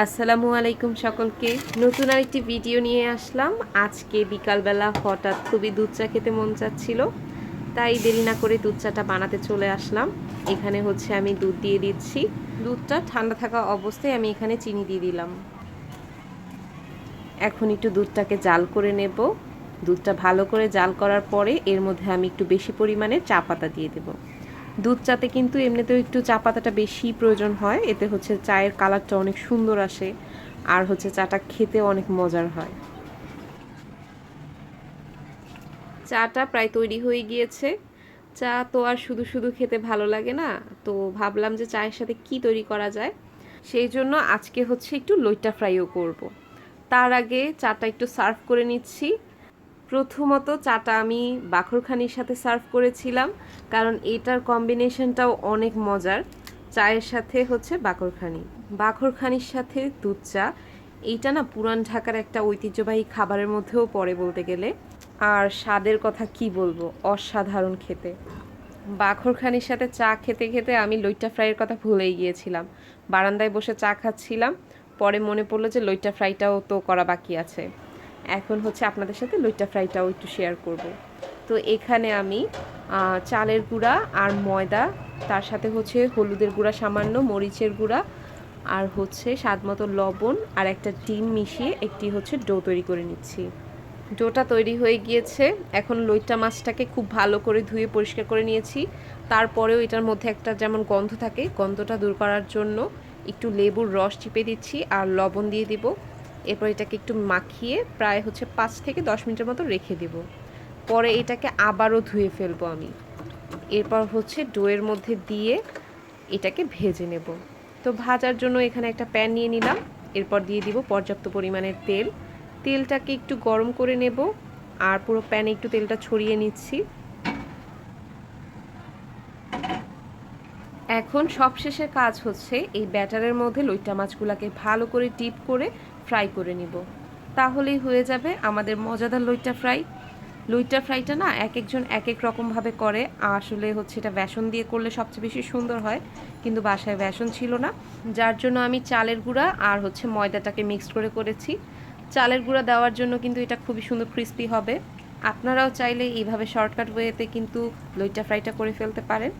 আসসালামু আলাইকুম সকলকে। নতুন আরেকটি ভিডিও নিয়ে আসলাম। আজকে বিকালবেলা হঠাৎ খুবই দুধ চা খেতে মন চাচ্ছিল, তাই দেরি না করে দুধ চাটা বানাতে চলে আসলাম। এখানে হচ্ছে আমি দুধ দিয়ে দিচ্ছি। দুধটা ঠান্ডা থাকা অবস্থায় আমি এখানে চিনি দিয়ে দিলাম। এখন একটু দুধটাকে জাল করে নেব। দুধটা ভালো করে জাল করার পরে এর মধ্যে আমি একটু বেশি পরিমাণে চা পাতা দিয়ে দেবো। দুধ চাতে কিন্তু এমনিতেও একটু চা পাতাটা বেশি প্রয়োজন হয়। এতে হচ্ছে চায়ের কালারটা অনেক সুন্দর আসে আর হচ্ছে চাটা খেতে অনেক মজার হয়। চাটা প্রায় তৈরি হয়ে গিয়েছে। চা তো আর শুধু শুধু খেতে ভালো লাগে না। তো ভাবলাম যে চায়ের সাথে কি তৈরি করা যায়? সেই জন্য আজকে হচ্ছে একটু লইটা ফ্রাইও করব। তার আগে চাটা একটু সার্ভ করে নিচ্ছি। প্রথমত চাটা আমি বাখরখানির সাথে সার্ভ করেছিলাম, কারণ এটার কম্বিনেশনটাও অনেক মজার। চায়ের সাথে হচ্ছে বাকরখানি বাখরখানির সাথে দুধ চা, এইটা না পুরান ঢাকার একটা ঐতিহ্যবাহী খাবারের মধ্যেও পড়ে বলতে গেলে। আর স্বাদের কথা কি বলব, অসাধারণ খেতে। বাখরখানির সাথে চা খেতে খেতে আমি লইট্টা ফ্রাইয়ের কথা ভুলেই গিয়েছিলাম। বারান্দায় বসে চা খাচ্ছিলাম, পরে মনে পড়ল যে লইট্টা ফ্রাইটাও তো করা বাকি আছে। এখন হচ্ছে আপনাদের সাথে লইট্টা ফ্রাইটাও একটু শেয়ার করব। তো এখানে আমি চালের গুঁড়া আর ময়দা, তার সাথে হচ্ছে হলুদের গুঁড়া সামান্য, মরিচের গুঁড়া, আর হচ্ছে স্বাদ মতো লবণ আর একটা ডিম মিশিয়ে একটি হচ্ছে ডো তৈরি করে নিচ্ছি। ডোটা তৈরি হয়ে গিয়েছে। এখন লইট্টা মাছটাকে খুব ভালো করে ধুয়ে পরিষ্কার করে নিয়েছি। তারপরেও এটার মধ্যে একটা যেমন গন্ধ থাকে, গন্ধটা দূর করার জন্য একটু লেবুর রস চিপে দিচ্ছি আর লবণ দিয়ে দিব। এরপর এটাকে একটু মাখিয়ে প্রায় হচ্ছে পাঁচ থেকে দশ মিনিটের মতো রেখে দেব। পরে এটাকে আবারও ধুয়ে ফেলব আমি। এরপর হচ্ছে ডোয়ের মধ্যে দিয়ে এটাকে ভেজে নেব। তো ভাজার জন্য এখানে একটা প্যান নিয়ে নিলাম। এরপর দিয়ে দিব পর্যাপ্ত পরিমাণের তেল। তেলটাকে একটু গরম করে নেব আর পুরো প্যানে একটু তেলটা ছড়িয়ে নিচ্ছি। এখন সবশেষের কাজ হচ্ছে এই ব্যাটারের মধ্যে লইটা মাছগুলোকে ভালো করে টিপ করে ফ্রাই করে নিব। তাহলেই হয়ে যাবে আমাদের মজাদার লইটা ফ্রাই। লইটা ফ্রাইটা না এক একজন এক এক রকমভাবে করে। আসলে হচ্ছে এটা বেসন দিয়ে করলে সবচেয়ে বেশি সুন্দর হয়। কিন্তু বাসায় বেসন ছিল না। যার জন্য আমি চালের গুঁড়া আর হচ্ছে ময়দাটাকে মিক্সড করে করেছি। চালের গুঁড়া দেওয়ার জন্য কিন্তু এটা খুবই সুন্দর ক্রিস্পি হবে। আপনারাও চাইলে এইভাবে শর্টকাট ওয়েতে কিন্তু লইটা ফ্রাইটা করে ফেলতে পারেন।